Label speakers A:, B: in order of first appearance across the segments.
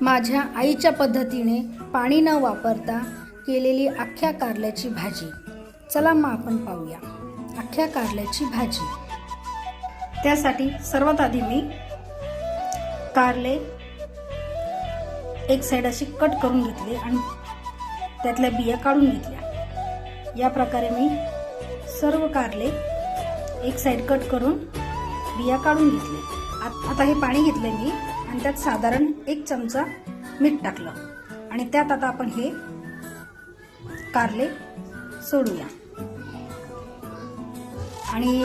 A: माझ्या आईच्या पद्धतीने पाणी न वापरता केलेली अख्ख्या कारल्याची भाजी. चला मग आपण पाहूया. अख्ख्या कारल्याची भाजी. त्यासाठी सर्वात आधी मी कारले एक साईड अशी कट करून घेतले आणि त्यातल्या बिया काढून घेतल्या. या प्रकारे मी सर्व कारले एक साईड कट करून बिया काढून घेतले. आत- आता हे पाणी घेतलंय मी. आणि त्यात साधारण एक चमचा मीठ टाकलं. आणि त्यात आता आपण हे कारले सोडूया. आणि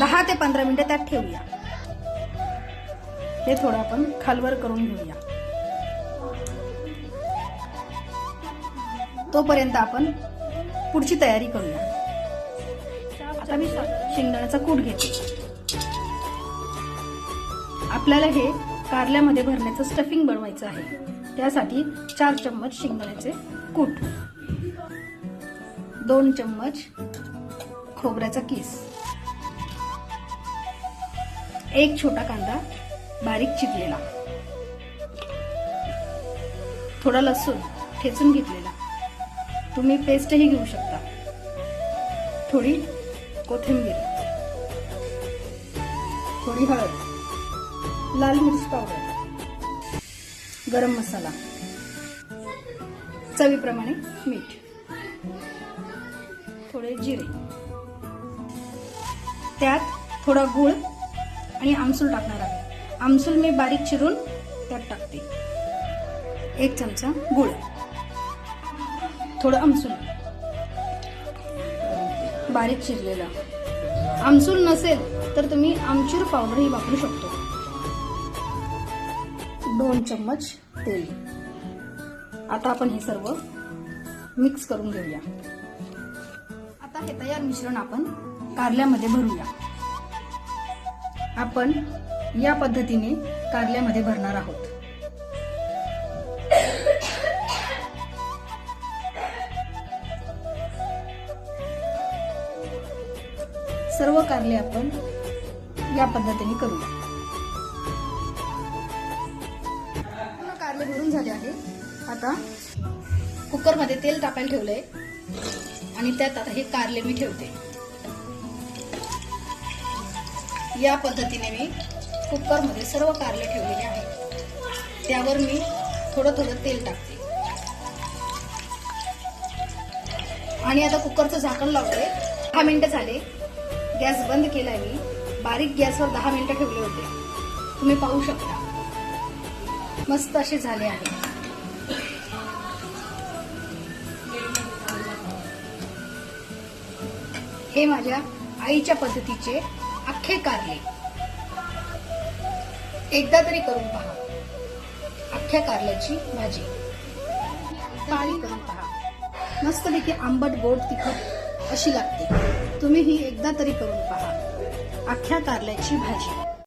A: दहा ते पंधरा मिनिटं त्यात ठेवूया. हे थोडं आपण खालवर करून घेऊया. तोपर्यंत आपण पुढची तयारी करूया. आता मी शेंगदाण्याचा कूट घेते. आपल्याला हे कारल्यामध्ये भरण्याचं स्टफिंग बनवायचं आहे. त्यासाठी चार चम्मच शेंगदाण्याचे कूट. दोन चम्मच खोबऱ्याचा किस. एक छोटा कांदा बारीक चिरलेला. थोडा लसूण ठेचून घेतलेला. तुम्ही पेस्टही घेऊ शकता. थोडी कोथिंबीर. थोडी हळद. लाल मिरची पावडर गरम मसाला चवीप्रमाणे मीठ थोडे जिरे. त्यात थोडा गूळ आणि आमसूल टाकणार आहे. आमसूल मी बारीक चिरून त्यात टाकते. एक चमचा गूळ थोडं आमसूल. बारीक चिरलेला. आमसूल नसेल तर तुम्ही आमचूर पावडरही वापरू शकतो. दोन चम्मच तेल. आता आपण हे सर्व मिक्स करून घेऊया. आता हे तयार मिश्रण आपण कारल्यामध्ये भरूया. आपण या पद्धतीने कारल्यामध्ये भरणार आहोत. सर्व कारले आपण या पद्धतीने करूया. पूर्ण भरून झाले आहे. आता कुकरमध्ये तेल टाकायला ठेवलं आहे आणि त्यात आता हे कारले मी ठेवते. या पद्धतीने मी कुकरमध्ये सर्व कारले ठेवलेले आहे. त्यावर मी थोडं थोडं तेल टाकते. आणि आता कुकरचं झाकण लावते. दहा मिनिटं झाले. गॅस बंद केलाय मी. बारीक गॅसवर दहा मिनिटं ठेवले होते. तुम्ही पाहू शकता. मस्त असे झाले आहे. हे माझ्या आईच्या पद्धतीचे अख्खे कारले एकदा तरी करून पहा. अख्ख्या कारल्याची भाजी पाणी करून पहा. मस्तपैकी आंबट गोड तिखट अशी लागते. तुम्ही ही एकदा तरी करून पहा. अख्ख्या कारल्याची भाजी.